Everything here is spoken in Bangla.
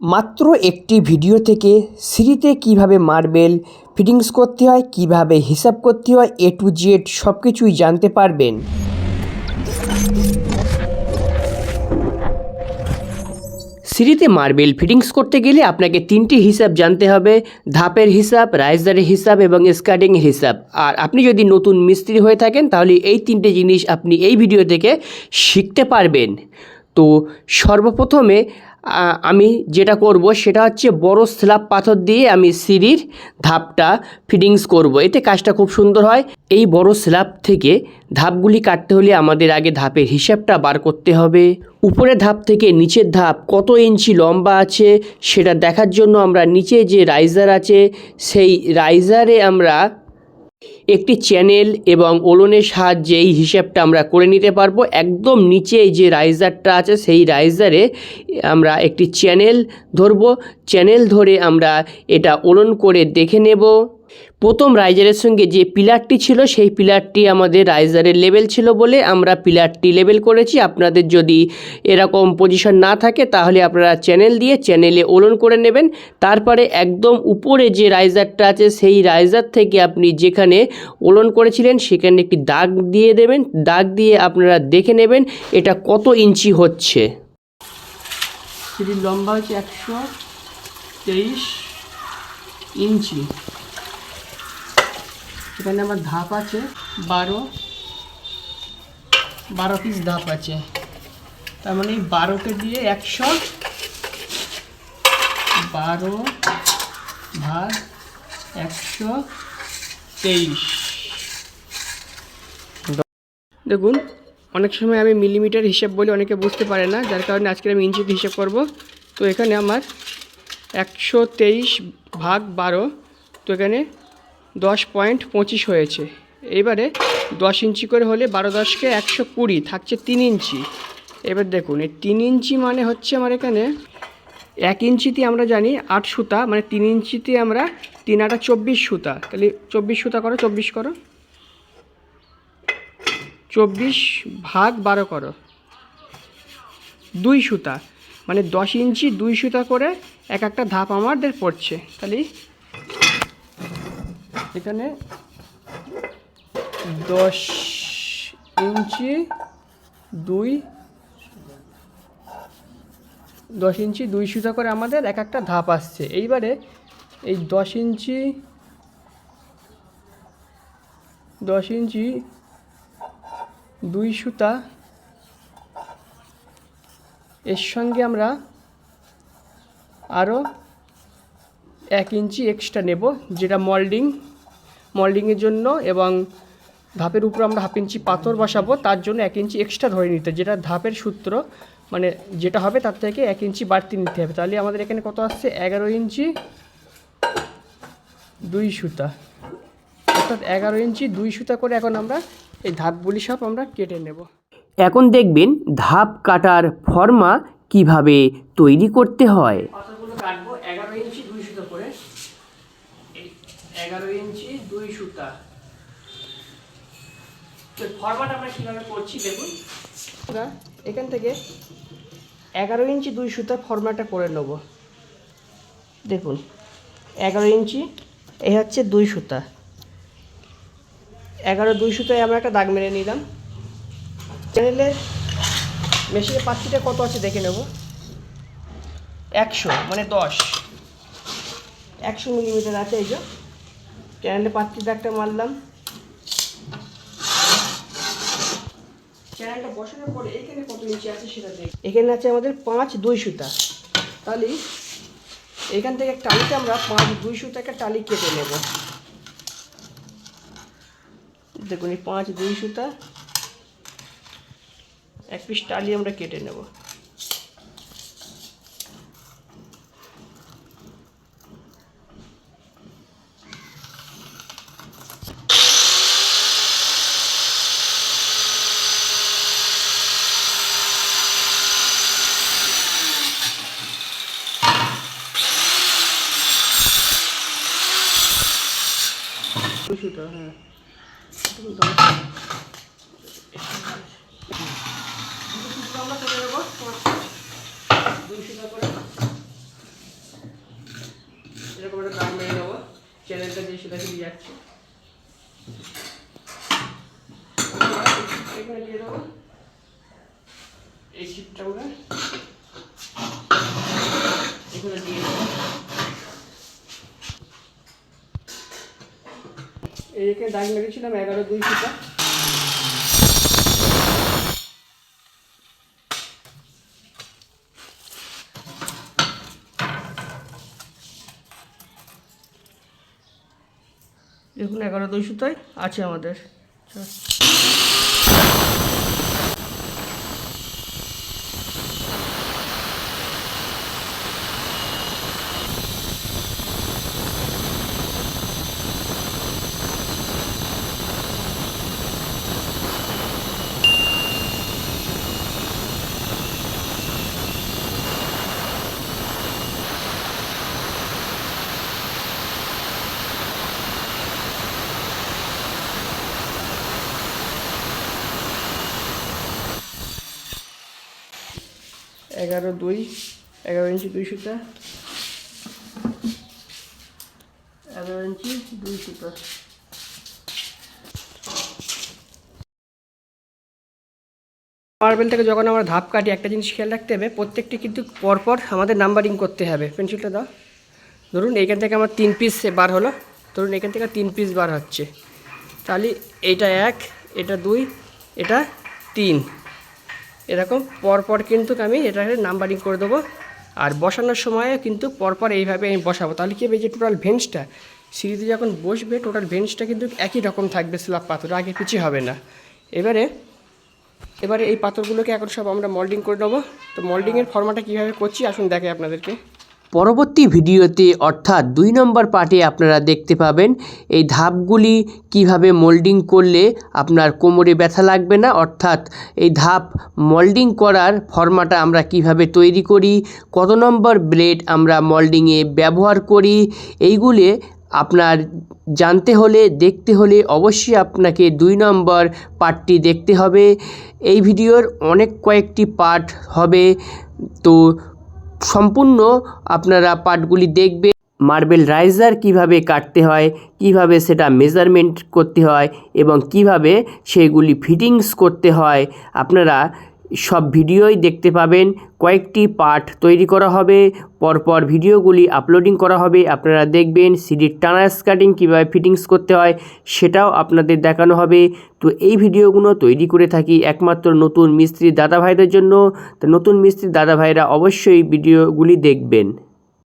মাত্র একটি ভিডিও থেকে সিঁড়িতে কীভাবে মার্বেল ফিটিংস করতে হয়, কীভাবে হিসাব করতে হয় এ টু জেড সব কিছুই জানতে পারবেন। সিঁড়িতে মার্বেল ফিটিংস করতে গেলে আপনাকে তিনটি হিসাব জানতে হবে, ধাপের হিসাব, রাইজারের হিসাব এবং স্কার্টিংয়ের হিসাব। আর আপনি যদি নতুন মিস্ত্রি হয়ে থাকেন, তাহলে এই তিনটে জিনিস আপনি এই ভিডিও থেকে শিখতে পারবেন। তো সর্বপ্রথমে আমি যেটা করব সেটা হচ্ছে বড় স্ল্যাব পাথর দিয়ে আমি সিঁড়ির ধাপটা ফিটিংস করব। এতে কাজটা খুব সুন্দর হয়। এই বড় স্ল্যাব থেকে ধাপগুলি কাটতে হলে আমাদের আগে ধাপের হিসাবটা বার করতে হবে। উপরের ধাপ থেকে নিচের ধাপ কত ইঞ্চি লম্বা আছে সেটা দেখার জন্য আমরা নিচে যে রাইজার আছে, সেই রাইজারে আমরা একটি চ্যানেল এবং ওলনের সাহায্যে এই হিসাবটা আমরা করে নিতে পারব। একদম নিচে যে রাইজারটা আছে, সেই রাইজারে আমরা একটি চ্যানেল ধরবো। চ্যানেল ধরে আমরা এটা ওলন করে দেখে নেব। প্রথম রাইজারের সঙ্গে যে পিলারটি ছিল, সেই পিলারটি আমাদের রাইজারের লেভেল ছিল বলে আমরা পিলারটি লেভেল করেছি। আপনাদের যদি এরকম পজিশন না থাকে, তাহলে আপনারা চ্যানেল দিয়ে চ্যানেলে ওলন করে নেবেন। তারপরে একদম উপরে যে রাইজারটা আছে, সেই রাইজার থেকে আপনি যেখানে ওলন করেছিলেন, সেখানে একটি দাগ দিয়ে দেবেন। দাগ দিয়ে আপনারা দেখে নেবেন এটা কত ইঞ্চি হচ্ছে। সিঁড়ির লম্বা হচ্ছে একশো তেইশ ইঞ্চি এখানে আমার ধাপ আছে, বারো। বারো পিস ধাপ আছে। তার মানে এই বারোকে দিয়ে একশো বারো ভাগ একশো তেইশ। দেখুন, অনেক সময় আমি মিলিমিটার হিসাব বলে অনেকে বুঝতে পারে না, যার কারণে আজকে আমি ইঞ্চিতে হিসাব করব। তো এখানে আমার একশো তেইশ ভাগ বারো, তো এখানে দশ পয়েন্ট পঁচিশ হয়েছে। এবারে দশ ইঞ্চি করে হলে বারো দশকে একশো কুড়ি, থাকছে তিন ইঞ্চি। এবার দেখুন, এই তিন ইঞ্চি মানে হচ্ছে আমার এখানে এক ইঞ্চিতে আমরা জানি আট সুতা মানে তিন ইঞ্চিতে আমরা তিন আটা চব্বিশ সুতা। তাহলে চব্বিশ সুতা করো, চব্বিশ করো। চব্বিশ ভাগ বারো করো। দুই সুতা মানে দশ ইঞ্চি দুই সুতা করে এক একটা ধাপ আমাদের পড়ছে। তাহলে এখানে দশ ইঞ্চি দুই দশ ইঞ্চি দুই সুতা করে আমাদের এক একটা ধাপ আসছে। এইবারে এই দশ ইঞ্চি দশ ইঞ্চি দুই সুতা এর সঙ্গে আমরা আরও এক ইঞ্চি এক্সট্রা নেব, যেটা মল্ডিং মল্ডিংয়ের জন্য এবং ধাপের উপর আমরা হাফ ইঞ্চি পাথর বসাবো তার জন্য এক ইঞ্চি এক্সট্রা ধরে নিতে যেটা ধাপের সূত্র মানে যেটা হবে তার থেকে এক ইঞ্চি বাড়তি নিতে হবে। তাহলে আমাদের এখানে কত আসছে? এগারো ইঞ্চি দুই সুতা। অর্থাৎ এগারো ইঞ্চি দুই সুতা করে এখন আমরা এই ধাপগুলি সব আমরা কেটে নেব। এখন দেখবেন ধাপ কাটার ফর্মা কীভাবে তৈরি করতে হয়। কাটবো এগারো ইঞ্চি দুই সুতা করে। এগারো ইঞ্চি, দুই সুতা। ফর্মাট আমরা কীভাবে করছি দেখুন। এখান থেকে এগারো ইঞ্চি, দুই সুতা ফর্মাটটা করে নেব। দেখুন, এগারো ইঞ্চি এই হচ্ছে দুই সুতা। এগারো, দুই সুতায় আমরা একটা দাগ মেরে নিলাম। চ্যানেলের মেশিনের পাত্রিটা কত আছে দেখে নেব। একশো মানে দশ। একশো মিলিমিটার আছে এই যে। চ্যানেলে পাত্রিটা একটা মারলাম। চ্যানেলটা বসানোর পরে এখানে কত ইঞ্চি আছে সেটা দেখ। এখানে আছে আমাদের পাঁচ দুই সুতা। তাহলে এখান থেকে টালিতে আমরা পাঁচ দুই সুতা একটা টালি কেটে নেব। দেখুন এই পাঁচ দুই সুতা এক পিস টালি আমরা কেটে নেব। সুতো হ্যাঁ। এরকম একটা দাম মেরে নেব চ্যানেলটা দিয়ে সেটাকে দিয়ে যাচ্ছে এখানে দিয়ে দেবো এই চিপটা আমরা এখানে দিয়ে দেবো। এই এখানে দাগ মেরেছিলাম এগারো দুই ফিটা দেখুন এগারো দুই সুতায় আছে আমাদের। এগারো দুই, এগারো ইঞ্চি দুই সুতা। এগারো ইঞ্চি দুই সুতা। মার্বেলটাকে যখন আমরা ধাপ কাটি একটা জিনিস খেয়াল রাখতে হবে, প্রত্যেকটি কিন্তু পরপর আমাদের নাম্বারিং করতে হবে। পেন্সিলটা দাও। ধরুন এইখান থেকে আমার তিন পিস বার হলো। ধরুন এখান থেকে তিন পিস বার হচ্ছে। তাহলে এইটা এক, এটা দুই, এটা তিন। এরকম পরপর কিন্তু আমি এটাকে নাম্বারিং করে দেবো। আর বসানোর সময় কিন্তু পরপর এইভাবে আমি বসাবো। তাহলে কি হবে যে টোটাল ভেন্সটা সিঁড়িতে যখন বসবে টোটাল ভেন্সটা কিন্তু একই রকম থাকবে স্ল্যাব পাথর আগে পিছিয়ে হবে না। এবারে এবারে এই পাথরগুলোকে এখন সব আমরা মল্ডিং করে নেব। তো মল্ডিংয়ের ফর্মাটা কীভাবে করছি, আসুন দেখে আপনাদেরকে। পরবর্তী ভিডিওতে, অর্থাৎ দুই নম্বর পার্টে আপনারা দেখতে পাবেন এই ধাপগুলি কীভাবে মোল্ডিং করলে আপনার কোমরে ব্যথা লাগবে না, অর্থাৎ এই ধাপ মোল্ডিং করার ফর্মাটা আমরা কীভাবে তৈরি করি, কত নম্বর ব্লেড আমরা মোল্ডিংয়ে ব্যবহার করি, এইগুলি আপনার জানতে হলে, দেখতে হলে অবশ্যই আপনাকে দুই নম্বর পার্টটি দেখতে হবে। এই ভিডিওর অনেক কয়েকটি পার্ট হবে, তো সম্পূর্ণ আপনারা পার্টগুলি দেখবে। মার্বেল রাইজার কীভাবে কাটতে হয়, কীভাবে সেটা মেজারমেন্ট করতে হয় এবং কীভাবে সেগুলি ফিটিংস করতে হয়, আপনারা সব ভিডিওই দেখতে পাবেন। কয়েকটি পার্ট তৈরি করা হবে। পরপর ভিডিওগুলি আপলোডিং করা হবে। আপনারা দেখবেন সিডির টানা স্কার্টিং কীভাবে ফিটিংস করতে হয় সেটাও আপনাদের দেখানো হবে। তো এই ভিডিওগুলো তৈরি করে থাকি একমাত্র নতুন মিস্ত্রি দাদা ভাইদের জন্য। তো নতুন মিস্ত্রি দাদা ভাইরা অবশ্যই ভিডিওগুলি দেখবেন।